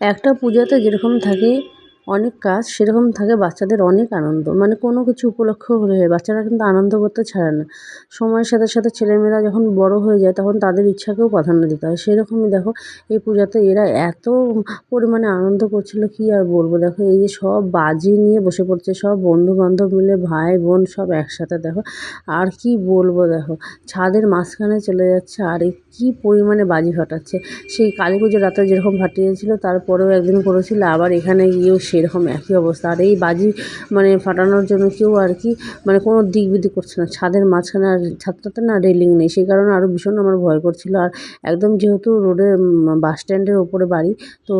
একটা পূজাতে যেরকম থাকে অনেক কাজ সেরকম থাকে, বাচ্চাদের অনেক আনন্দ। মানে কোনো কিছু উপলক্ষ হলে বাচ্চারা কিন্তু আনন্দ করতে ছাড়ে না। সময়ের সাথে সাথে ছেলেমেয়েরা যখন বড় হয়ে যায়, তখন তাদের ইচ্ছাকেও প্রাধান্য দিতে হয়। সেরকমই দেখো, এই পূজাতে এরা এত পরিমাণে আনন্দ করছিল, কি আর বলব? দেখো, এই যে সব বাজি নিয়ে বসে পড়ছে, সব বন্ধু বান্ধব মিলে, ভাই বোন সব একসাথে, দেখো। আর কি বলব, দেখো, ছাদের মাঝখানে চলে যাচ্ছে, আর কী পরিমাণে বাজি ফাটাচ্ছে। সেই কালী পুজোর রাতে যেরকম ফাটিয়েছিল, তারপরেও একদিন করেছিল, আবার এখানে গিয়েও সেরকম একই অবস্থা। আর এই বাজি মানে ফাটানোর জন্য কেউ আর কি মানে কোনো দিক বিদিক করছে না। ছাদের মাঝখানে আর ছাদটাতে না রেলিং নেই। সেই কারণে আরও ভীষণ আমার ভয় করছিল। আর একদম যেহেতু রোডের বাস স্ট্যান্ডের ওপরে বাড়ি, তো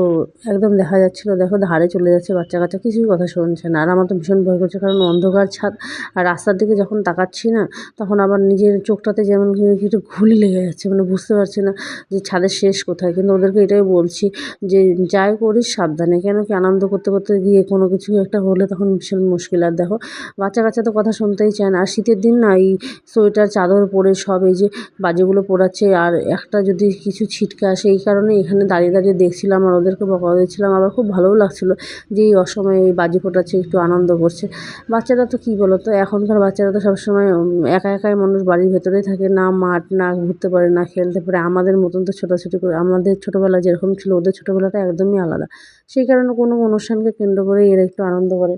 একদম দেখা যাচ্ছিল, দেখো ধারে চলে যাচ্ছে বাচ্চা কাচ্চা, কিছুই কথা শুনছে না। আর আমার তো ভীষণ ভয় করছে, কারণ অন্ধকার ছাদ আর রাস্তার দিকে যখন তাকাচ্ছি না, তখন আবার নিজের চোখটাতে যেমন একটু ঘুলি লেগে যাচ্ছে মানে বুঝতে পারছি না যে ছাদের শেষ কোথায়। কিন্তু ওদেরকে এটাই বলছি যে, যাই করিস সাবধানে, কেন কি আনন্দ করতে করতে গিয়ে কোনো কিছু একটা হলে তখন ভীষণ মুশকিল। আর দেখো বাচ্চা কাচ্চা তো কথা শুনতেই চায় না। আর শীতের দিন না, এই সোয়েটার, চাদর পরে সব এই যে বাজেগুলো পোড়াচ্ছে, আর একটা যদি কিছু ছিটকে আসে, এই কারণে এখানে দাঁড়িয়ে দাঁড়িয়ে দেখছিলাম আর ওদেরকে বকা দিচ্ছিলাম। আবার খুব ভালোও লাগছিল যে এই অসময়ে এই বাজি ফোটাচ্ছে, একটু আনন্দ করছে। বাচ্চারা তো কী বলো তো, এখনকার বাচ্চারা তো সবসময় একা একাই মানুষ বাড়ির ভেতরেই থাকে। না মাঠ, না ঘুরতে পারে, না খেলতে পারে। আমাদের মতন তো ছোটাছুটি করে, আমাদের ছোটোবেলা যেরকম ছিল, ওদের ছোটোবেলাটা একদমই আলাদা। সেই কারণে কোনো অনুষ্ঠানকে কেন্দ্র করে, এরা একটু আনন্দ করে।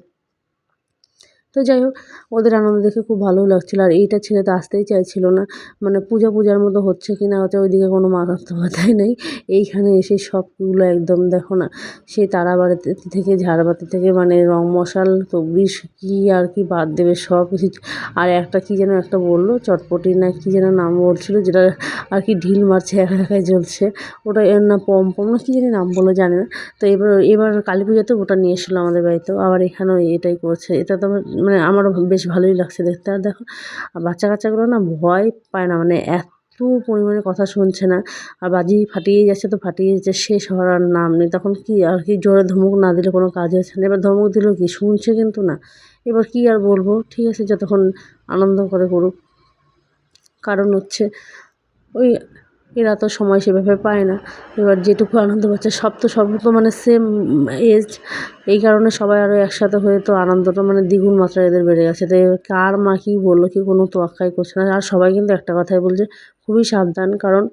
তো যাই হোক, ওদের আনন্দ দেখে খুব ভালোও লাগছিল। আর এইটা ছেলে তো আসতেই চাইছিল না। মানে পূজা পূজার মতো হচ্ছে কি না হচ্ছে ওইদিকে কোনো মাথায় নেই। এইখানে এসে সবগুলো একদম দেখো না, সেই তারাবাড়িতে থেকে, ঝাড়বাতি থেকে মানে রং মশাল তবরিশ কী আর কি বাদ দেবে সব কিছু আর একটা কী যেন একটা বলল, চটপটি না কী যেন নাম বলছিলো, যেটা আর কি ঢিল মারছে, একা একাই জ্বলছে। ওটা এর না পম পম না কী জানি নাম বলে জানি না। তো এবার এবার কালী পুজোতে ওটা নিয়ে এসেছিল আমাদের বাড়িতেও আবার এখানেও এটাই করছে। এটা তো মানে আমারও বেশ ভালোই লাগছে দেখতে। আর দেখো, আর বাচ্চা কাচ্চাগুলো না ভয় পায় না মানে এত পরিমাণে কথা শুনছে না। আর বাজি ফাটিয়ে যাচ্ছে তো ফাটিয়ে যাচ্ছে, শেষ হওয়ার নাম নেই। তখন কি আর কি জোরে ধমক না দিলে কোনো কাজ হচ্ছে না। এবার ধমক দিলেও কি, শুনছে কিন্তু না। এবার কি আর বলব? ঠিক আছে, যতক্ষণ আনন্দ করে করুক। কারণ হচ্ছে ওই এরা তো সময় সেভাবে পায় না। এবার যেটুকু আনন্দ পাচ্ছে, সব তো সব তো মানে সেম এজ এই কারণে সবাই আরও একসাথে হয়ে তো আনন্দটা মানে দ্বিগুণ মাত্রায় এদের বেড়ে গেছে। তাই কার মা কী বলল, কি কোনো তোয়াক্কাই করছে না। আর সবাই কিন্তু একটা কথাই বলছে খুবই সাবধান, কারণ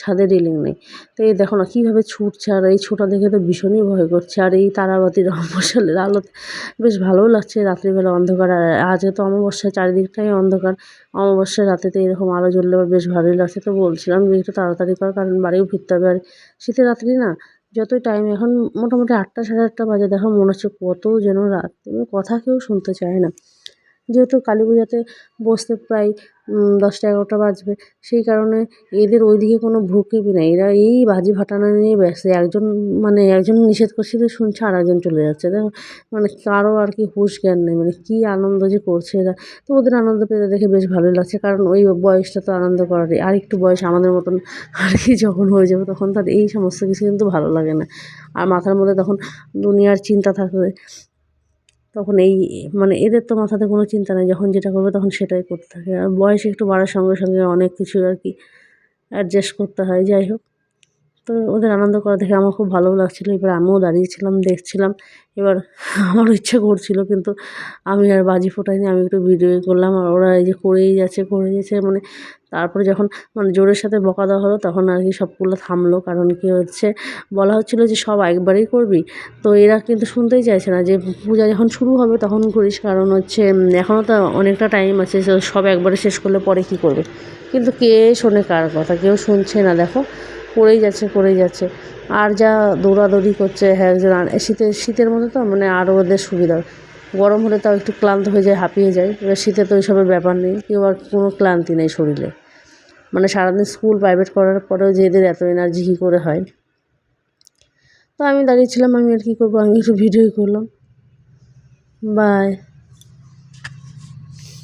ছাদে রেলিং নেই। তো এই দেখো না, কীভাবে ছুটছে, আর এই ছোটা দেখে তো ভীষণই ভয় করছে। আর এই তারাবাতির মশালের আলোতে বেশ ভালোও লাগছে রাত্রিবেলা অন্ধকার, আর আজকে তো অমাবস্যা চারিদিকটাই অন্ধকার। অমাবস্যার রাতে তো এরকম আলো জ্বললে বেশ ভালোই লাগছে। তো বলছিলাম যে একটু তাড়াতাড়ি কর, কারণ বাড়িও ফিরতে হবে। আর শীতের রাত্রি না, যতই টাইম এখন মোটামুটি আটটা সাড়ে আটটা বাজে, দেখো মনে হচ্ছে কত যেন রাত। কথা কেউ শুনতে চায় না। যেহেতু কালী পূজাতে বসতে প্রায় দশটা এগারোটা বাজবে, সেই কারণে এদের ওই দিকে কোনো ভ্রুক্ষেপই নেই। এরা এই বাজি ফাটানো নিয়ে ব্যস্ত। একজন মানে একজন নিষেধ করছে তো শুনছে আর একজন চলে যাচ্ছে। দেখো মানে কারও আর কি হুঁশ জ্ঞান নেই। মানে কী আনন্দ যে করছে এরা। তো ওদের আনন্দ পেতে দেখে বেশ ভালোই লাগছে, কারণ ওই বয়সটা তো আনন্দ করারই। আর একটু বয়স আমাদের মতন আর কি যখন হয়ে যাবে, তখন তার এই সমস্ত কিছু কিন্তু ভালো লাগে না। আর মাথার মধ্যে তখন দুনিয়ার চিন্তা থাকবে তখন এই মানে এদের তো মাথাতে কোনো চিন্তা নেই, যখন যেটা করবে তখন সেটাই করতে থাকে। আর বয়স একটু বাড়ার সঙ্গে সঙ্গে অনেক কিছু আর কি অ্যাডজাস্ট করতে হয়, যাই হোক। তো ওদের আনন্দ করা দেখে আমার খুব ভালোও লাগছিল। এবার আমিও দাঁড়িয়েছিলাম দেখছিলাম। এবার আমারও ইচ্ছে করছিল, কিন্তু আমি আর বাজি ফোটাইনি। আমি একটু ভিডিও করলাম আর ওরা এই যে করেই যাচ্ছে করেই যাচ্ছে। মানে তারপরে যখন মানে জোরের সাথে বকা দেওয়া হলো, তখন আর কি সবগুলো থামলো। কারণ কি হচ্ছে, বলা হচ্ছিল যে সব একবারেই করবি। তো এরা কিন্তু শুনতেই চাইছে না যে পূজা যখন শুরু হবে তখন করিস। কারণ হচ্ছে এখনও তো অনেকটা টাইম আছে, সব একবারে শেষ করলে পরে কি করবে? কিন্তু কে শোনে কার কথা? কেউ শুনছে না, দেখো। করেই যাচ্ছে করেই যাচ্ছে। আর যা দৌড়াদৌড়ি করছে হ্যাঁ শীতের শীতের মধ্যে তো মানে আরও ওদের সুবিধা। গরম হলে তাও একটু ক্লান্ত হয়ে যায়, হাঁপিয়ে যায়। এবার শীতে তো ওইসবের ব্যাপার নেই, কেউ আর কোনো ক্লান্তি নেই শরীরে। মানে সারাদিন স্কুল প্রাইভেট করার পরেও যে এদের এত এনার্জি কী করে হয়। তো আমি দাঁড়িয়েছিলাম আমি আর কী করব? আমি একটু ভিডিওই করলাম। বাই।